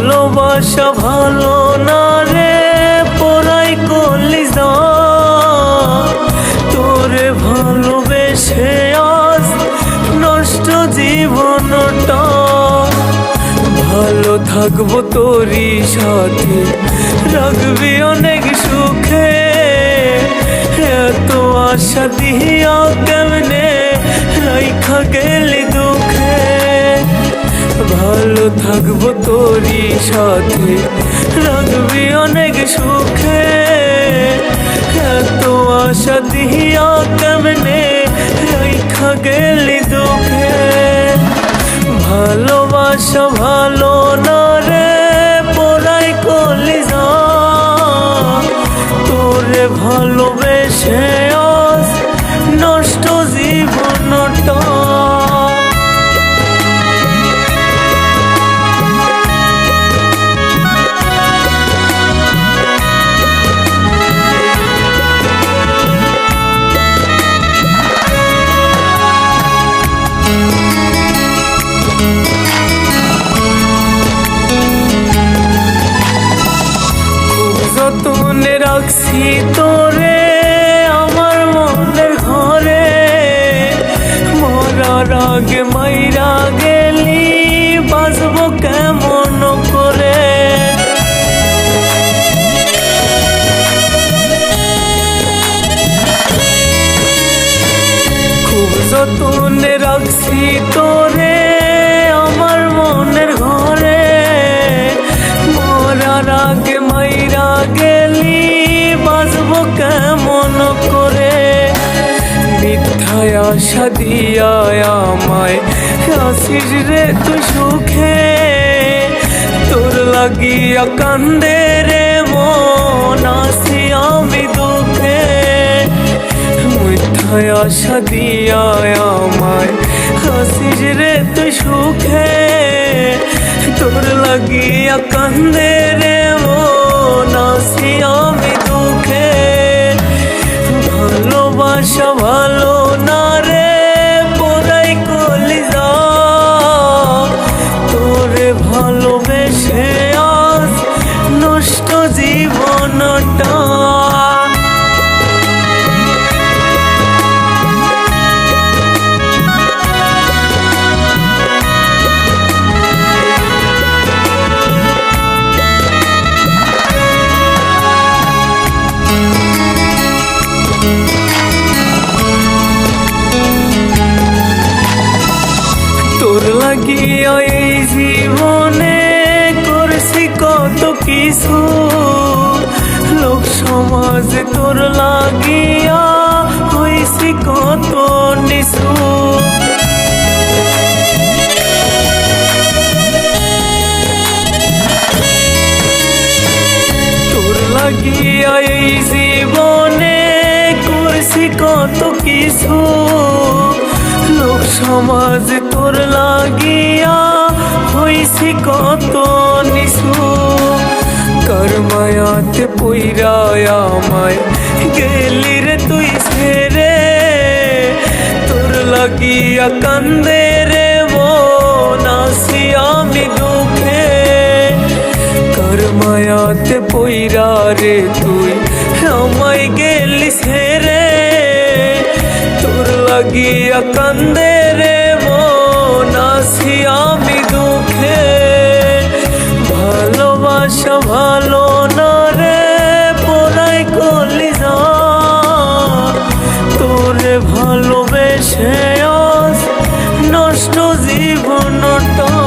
ভালোবাসা ভালো না রে পড়াই করলি তোরে ভালোবেসে আজ নষ্ট জীবনটা। ভালো থাকব তোরই সাথে, রাখবি অনেক সুখে। এত আশা দিয়া কেমনে রাইখা গেলি দুঃখে? থাকব তোরই সাথে। রাখবি অনেক সুখে। এত আশা দিয়া কেমনে রাইখা গেলি দুঃখে? ভালোবাসা ভালো না যতনে রাখছি তোরে আমার মনের ঘরে। মরার আগে মাইরা গেলি বাজব কেমন আশা দিয়া আমায়। আসিস রে তুই সুখে, তোর লাগিয়া কান্দে রে মন। আসি আমি দুঃখে, মিথ্যায় আশা দিয়া আমায়। হাসিস রে তুই সুখে, তোর লাগিয়া কান্দে রে মন। আসি আমি দুঃখে, ভালোবাসা লাগিয়া এই জীবনে করছি কত কিছু। লোক সমাজে তোর লাগিয়া হয়েছি কত নিছু তোর লাগিয়া এই জীবনে করছি কত কিছু। সমাজ তোর লাগিয়া হইছি কত নিছু কর্মায়াতে পইরায় আমায় গেলি রে তুই ছেড়ে। তোর লাগিয়া কান্দে রে মন, আসি আমি দুঃখে। কর্মায়াতে পইরা রে তুই আমায় গেলি ছেড়ে। তোর লাগিয়া কান্দে জীবনটা